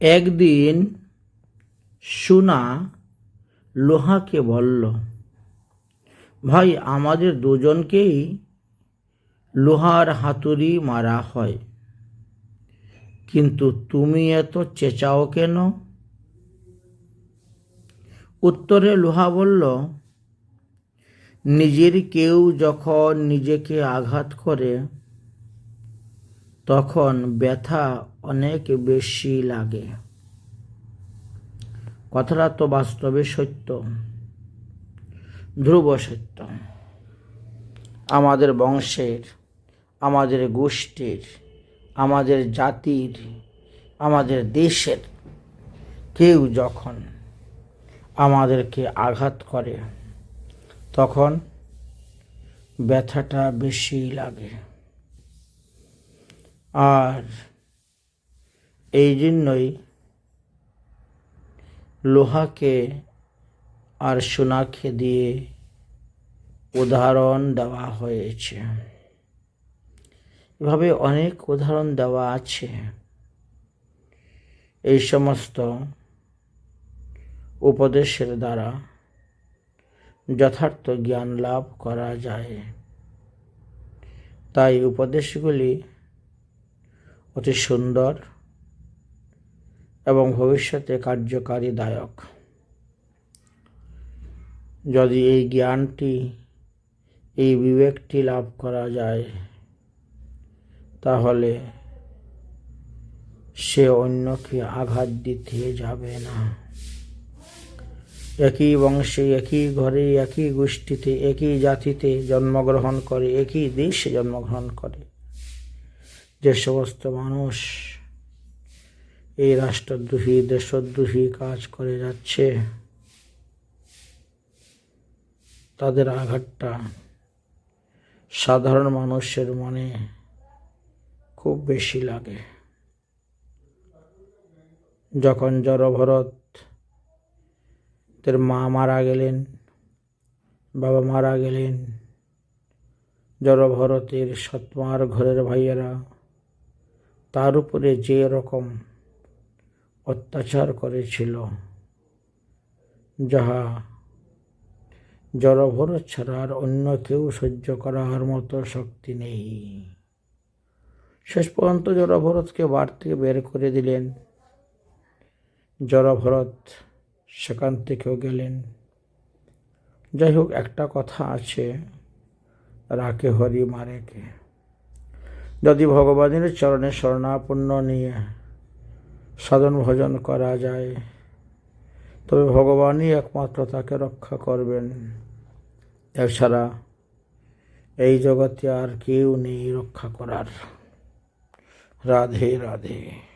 একদিন সুনা লোহাকে বলল, ভাই, আমাদের দুজনকেই লোহার হাতুড়ি মারা হয়। কিন্তু তুমি এত চেঁচাও কেন? উত্তরে লোহা বলল, নিজের কেউ যখন নিজেকে আঘাত করে তখন ব্যথা অনেক বেশি লাগে। কথাটা তো বাস্তবে সত্য, ধ্রুব সত্য। আমাদের বংশের, আমাদের গোষ্ঠীর, আমাদের জাতির, আমাদের দেশের কেউ যখন আমাদেরকে আঘাত করে, তখন ব্যথাটা বেশি লাগে। আর এই জন্যই লোহাকে আর সোনাকে দিয়ে উদাহরণ দেওয়া হয়েছে। এভাবে অনেক উদাহরণ দেওয়া আছে। এই সমস্ত উপদেশের দ্বারা যথার্থ জ্ঞান লাভ করা যায়। তাই উপদেশগুলি অতি সুন্দর এবং ভবিষ্যতে কার্যকারী দায়ক। যদি এই জ্ঞানটি, এই বিবেকটি লাভ করা যায়, তাহলে সে অন্যকে আঘাত দিতে যাবে না। একই বংশে, একই ঘরে, একই গোষ্ঠীতে, একই জাতিতে জন্মগ্রহণ করে, একই দেশে জন্মগ্রহণ করে। যে সমস্ত মানুষ এই রাষ্ট্রদ্রোহী, দেশদ্রোহী কাজ করে যাচ্ছে, তাদের আঘাতটা সাধারণ মানুষের মনে খুব বেশি লাগে। যখন জড়ভরত তার মা মারা গেলেন, বাবা মারা গেলেন, জড়ভরতের সৎমার ঘরের ভাইয়েরা তার উপরে যে রকম অত্যাচার করেছিল, যাহা জড়ভরত ছাড়া আর অন্য কেউ সহ্য করার মতো শক্তি নেই। শেষ পর্যন্ত জড়ভরতকে বার থেকে বের করে দিলেন। জড়ভরত সেখান থেকেও গেলেন। যাই হোক, একটা কথা আছে, রাকে হরি মারেকে। যদি ভগবানের চরণে শরণাপন্ন নিয়ে সাধন ভজন করা যায়, তবে ভগবানই একমাত্র তাকে রক্ষা করবেন। এছাড়া এই জগতে আর কেউ নেই রক্ষা করার। রাধে রাধে।